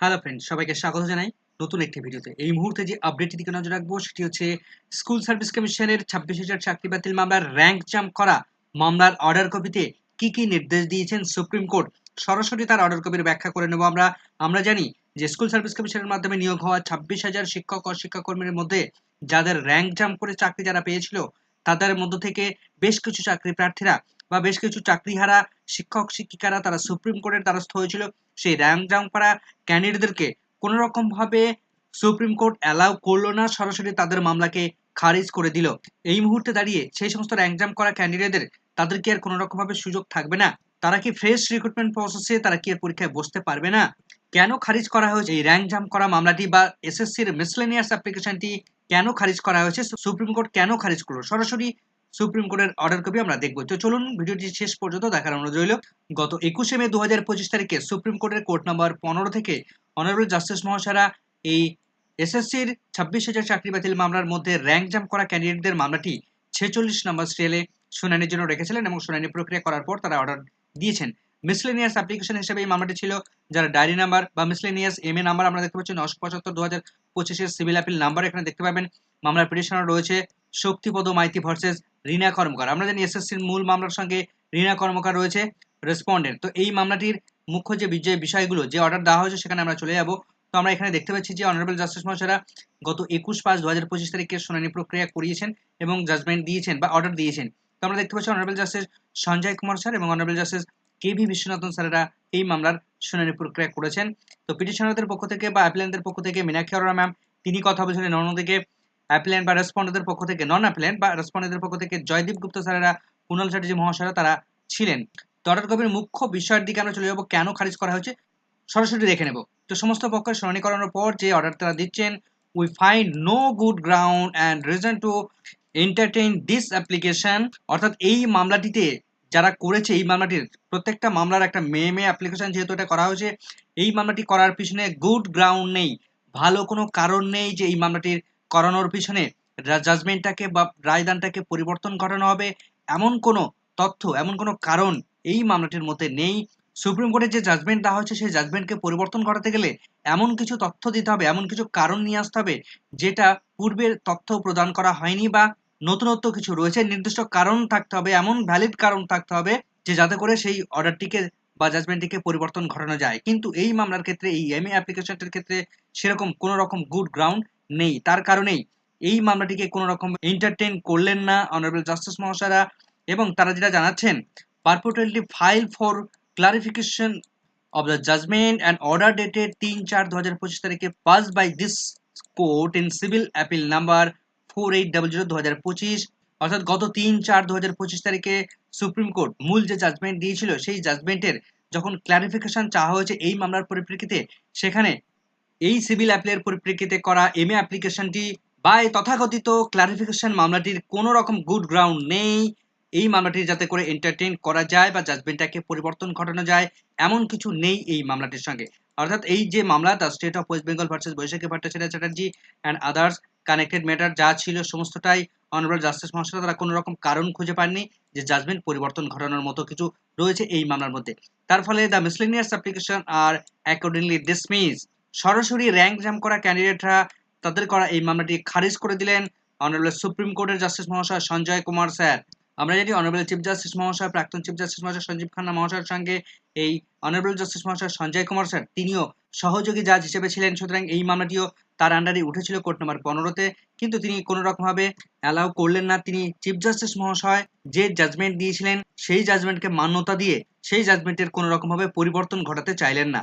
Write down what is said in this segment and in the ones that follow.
Hello friend সবাইকে স্বাগত জানাই নতুন একটি ভিডিওতে। এই মুহূর্তে যে আপডেটটি দিকে নজর রাখব সেটি হচ্ছে স্কুল সার্ভিস কমিশনের ছাব্বিশ হাজার চাকরি বাতিল মামলার র্যাঙ্ক জাম্প করা মামলার অর্ডার কপিতে কি কি নির্দেশ দিয়েছেন সুপ্রিম কোর্ট সরাসরি তার অর্ডার কপির ব্যাখ্যা করে নেব আমরা। আমরা জানি যে স্কুল সার্ভিস কমিশনের মাধ্যমে নিয়োগ হওয়া ছাব্বিশ হাজার শিক্ষক ও শিক্ষাকর্মীর মধ্যে যাদের র্যাঙ্ক জাম্প করে চাকরি যারা পেয়েছিল, তাদের মধ্য থেকে বেশ কিছু চাকরি প্রার্থীরা বা বেশ কিছু চাকরিহারা শিক্ষক, শিক্ষিকারা তারা সুপ্রিম কোর্টের দ্বারস্থ হয়েছিল। সেই র্যাঙ্ক করা ক্যান্ডিডেটদেরকে কোনো রকম ভাবে সুপ্রিম কোর্ট অ্যালাউ করল না, সরাসরি তাদের মামলাকে খারিজ করে দিল। এই মুহূর্তে দাঁড়িয়ে সেই সমস্ত র্যাঙ্ক জাম্প করা ক্যান্ডিডেটদের তাদের কি আর কোনো রকম ভাবে সুযোগ থাকবে না। তারা কি ফ্রেশ রিক্রুটমেন্ট প্রসেসে তারা কি আর পরীক্ষায় বসতে পারবে না? কেন খারিজ করা হয়েছে এই র্যাঙ্ক জাম্প করা মামলাটি বা এসএসসির মিসলেনিয়াস অ্যাপ্লিকেশনটি কেন খারিজ করা হয়েছে? সুপ্রিম কোর্ট কেন খারিজ করল? সরাসরি সুপ্রিম কোর্টের অর্ডার কপি আমরা দেখব। তো চলুন ভিডিওটি শেষ পর্যন্ত দেখার অনুরোধ রইল। গত একুশে মে দু হাজার পঁচিশ তারিখে সুপ্রিম কোর্টের কোর্ট নাম্বার পনেরো থেকে অনারেবল জাস্টিস মহাশয়রা এই এসএসসির ছাব্বিশ হাজার চাকরি বাতিল মামলার মধ্যে র্যাঙ্ক জাম্প করা ক্যান্ডিডেটদের মামলাটি ছেচল্লিশ নম্বর স্টেলে শুনানির জন্য রেখেছিলেন এবং শুনানি প্রক্রিয়া করার পর তারা অর্ডার দিয়েছেন। মিসলেনিয়াস অ্যাপ্লিকেশন হিসেবে এই মামলাটি ছিল যারা ডায়েরি নাম্বার বা মিসলেনিয়াস এম এ নাম্বার আমরা দেখতে পাচ্ছি নশো পঁচাত্তর দু হাজার পঁচিশের সিভিল অ্যাপিল নাম্বার এখানে দেখতে পাবেন। মামলার পিটিশনার রয়েছে শক্তিপদ মাইতি ভার্সেস রিনা কর্মকার। আমরা জানি এসএসসির মূল মামলার সঙ্গে রিনা কর্মকার রয়েছে রেসপন্ডেন্ট তো এই মামলাটির মুখ্য যে যে বিষয়গুলো, যে অর্ডার দেওয়া হয়েছে, সেখানে আমরা চলে যাব। তো আমরা এখানে দেখতে পাচ্ছি যে অনারেবল জাস্টিস মহাশয়রা গত একুশ পাঁচ দু হাজার পঁচিশ তারিখে শুনানি প্রক্রিয়া করিয়েছেন এবং জাজমেন্ট দিয়েছেন বা অর্ডার দিয়েছেন। তো আমরা দেখতে পাচ্ছি honourable justice Sanjay Kumar sir এবং honourable justice K V Viswanathan স্যারেরা এই মামলার শুনানি প্রক্রিয়া করেছেন। তো পিটিশনারদের পক্ষ থেকে বা অ্যাপ্লিয়েন্টদের পক্ষ থেকে মীনাক্ষী অরোরা ম্যাম তিনি কথা বলছিলেন অন্যদিকে। অ্যাপ্লিয়েন্ট বা রেসপন্ডেন্টের পক্ষ থেকে, নন অ্যাপ্লিয়েন্ট বা রেসপন্ডেন্টের পক্ষ থেকে জয়দীপ গুপ্ত স্যারেরা, কুণাল চ্যাটার্জি মহাশয়রা তারা ছিলেন। অর্ডার কপির মুখ্য বিষয়ের দিকে আমরা চলে যাব, কেন খারিজ করা হয়েছে, সরাসরি দেখে নেব। তো সমস্ত পক্ষের শুনানি করানোর পর যে অর্ডার তারা দিচ্ছেন we find no good ground and reason to entertain this application অর্থাৎ এই মামলাটিতে যারা করেছে, এই মামলাটির প্রত্যেকটা মামলার একটা মেয়ে মেয়ে অ্যাপ্লিকেশন যেহেতু এটা করা হয়েছে, এই মামলাটি করার পিছনে গুড গ্রাউন্ড নেই। ভালো কোনো কারণ নেই যে এই মামলাটির করানোর পিছনে জাজমেন্টটাকে বা রায়দানটাকে পরিবর্তন ঘটানো হবে এমন কোনো তথ্য, এমন কোনো কারণ এই মামলাটির মধ্যে নেই। সুপ্রিম কোর্টের যে জাজমেন্ট দেওয়া হচ্ছে সেই জাজমেন্টকে পরিবর্তন ঘটাতে গেলে এমন কিছু তথ্য দিতে হবে, এমন কিছু কারণ নিয়ে আসতে হবে, যেটা পূর্বের তথ্য প্রদান করা হয়নি বা নতুনত্ব কিছু রয়েছে, নির্দিষ্ট কারণ থাকতে হবে, এমন ভ্যালিড কারণ থাকতে হবে যে যাতে করে সেই অর্ডারটিকে বা জাজমেন্টটিকে পরিবর্তন ঘটানো যায়। কিন্তু এই মামলার ক্ষেত্রে, এই এমএ অ্যাপ্লিকেশনটির ক্ষেত্রে সেরকম কোনো রকম গুড গ্রাউন্ড নেই। তার কারণেই এই মামলাটিকে কোনো রকম এন্টারটেন করলেন না অনারেবল জাস্টিস মহাশয়রা এবং তারা যেটা জানাচ্ছেন purportedly file for clarification of the judgment and order dated তিন চার দু হাজার পঁচিশ তারিখে pass by this court in civil appeal number four eight double zero দু হাজার পঁচিশ, অর্থাৎ গত তিন চার দু হাজার পঁচিশ তারিখে সুপ্রিম কোর্ট মূল যে জাজমেন্ট দিয়েছিল, সেই জাজমেন্টের যখন ক্লারিফিকেশন চাওয়া হয়েছে এই মামলার পরিপ্রেক্ষিতে, সেখানে এই সিভিল অ্যাপিলের পরিপ্রেক্ষিতে করা এম এ অ্যাপ্লিকেশনটি বা এই তথাকথিত ক্লারিফিকেশন মামলাটির কোনো রকম গুড গ্রাউন্ড নেই। এই মামলাটি যাতে করে এন্টারটেইন করা যায় বা জাজমেন্টটাকে পরিবর্তন ঘটানো যায়, এমন কিছু নেই এই মামলাটির সঙ্গে। অর্থাৎ এই যে মামলা the state of West Bengal versus Baishakhi Bhattacharya Chatterjee and others connected matter যা ছিল সমস্তটাই অনারেবল জাস্টিস মহাশয় তারা কোনো রকম কারণ খুঁজে পাননি যে জাজমেন্ট পরিবর্তন ঘটানোর মতো কিছু রয়েছে এই মামলার মধ্যে। তার ফলে the miscellaneous application are accordingly dismiss সরাসরি র্যাঙ্ক র্যাম করা ক্যান্ডিডেটরা তাদের করা এই মামলাটি খারিজ করে দিলেন অনারেবল সুপ্রিম কোর্টের জাস্টিস মহাশয় সঞ্জয় কুমার স্যার আমরা জানি অনারেবল চিফ জাস্টিস মহাশয় প্রাক্তন চিফ জাস্টিস মহাশয় সঞ্জীব খান্না মহাশয়ের সঙ্গে এই অনারেবল জাস্টিস মহাশয় সঞ্জয় কুমার স্যার তিনিও সহযোগী জাজ হিসেবে ছিলেন, সুতরাং এই মামলাটিও তার আন্ডারে উঠেছিল কোর্ট নাম্বার পনেরোতে। কিন্তু তিনি কোনো রকমভাবে অ্যালাউ করলেন না। তিনি চিফ জাস্টিস মহাশয় যে জাজমেন্ট দিয়েছিলেন, সেই জাজমেন্টকে মান্যতা দিয়ে সেই জাজমেন্টের কোনো রকমভাবে পরিবর্তন ঘটাতে চাইলেন না।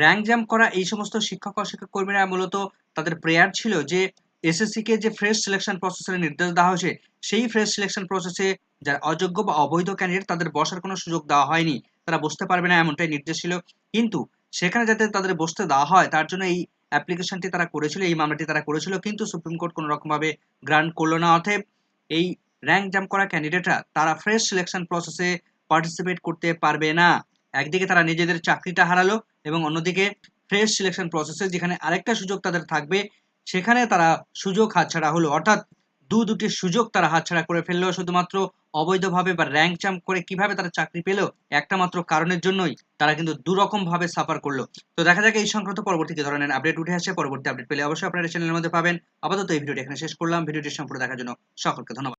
র্যাঙ্ক জ্যাম করা এই সমস্ত শিক্ষক অশিক্ষক কর্মীরা মূলত তাদের প্রেয়ার ছিল যে এসএসসি কে যে ফ্রেশ সিলেকশন প্রসেসের নির্দেশ দেওয়া হয়েছে, সেই ফ্রেশ সিলেকশন প্রসেসে যারা অযোগ্য বা অবৈধ ক্যান্ডিডেট তাদের বসার কোনো সুযোগ দেওয়া হয়নি। তারা বসতে পারবে না এমনটাই নির্দেশ ছিল। কিন্তু সেখানে যাতে তাদের বসতে দেওয়া হয়, তার জন্য এই অ্যাপ্লিকেশনটি তারা করেছিল, এই মামলাটি তারা করেছিল, কিন্তু সুপ্রিম কোর্ট কোনো রকমভাবে গ্রান্ট করল না। অতএব এই র্যাঙ্ক জাম্প করা ক্যান্ডিডেটরা তারা ফ্রেশ সিলেকশন প্রসেসে পার্টিসিপেট করতে পারবে না। একদিকে তারা নিজেদের চাকরিটা হারালো এবং অন্যদিকে ফ্রেশ সিলেকশন প্রসেসে যেখানে আরেকটা সুযোগ তাদের থাকবে, সেখানে তারা সুযোগ হাতছাড়া হলো। অর্থাৎ দু দুটি সুযোগ তারা হাতছাড়া করে ফেলল। শুধুমাত্র অবৈধভাবে বা র্যাঙ্ক জাম্প করে কীভাবে তারা চাকরি পেল, একটা মাত্র কারণের জন্যই তারা কিন্তু দুরকম ভাবে সাফার করল। তো দেখা যাক এই সংক্রান্ত পরবর্তী ধরনের আপডেট উঠে আসে। পরবর্তী আপডেট পেলে অবশ্যই আপনারা চ্যানেলের মধ্যে পাবেন। আপাতত এই ভিডিওটি এখানে শেষ করলাম। ভিডিওটি সম্পূর্ণ দেখার জন্য সকলকে ধন্যবাদ।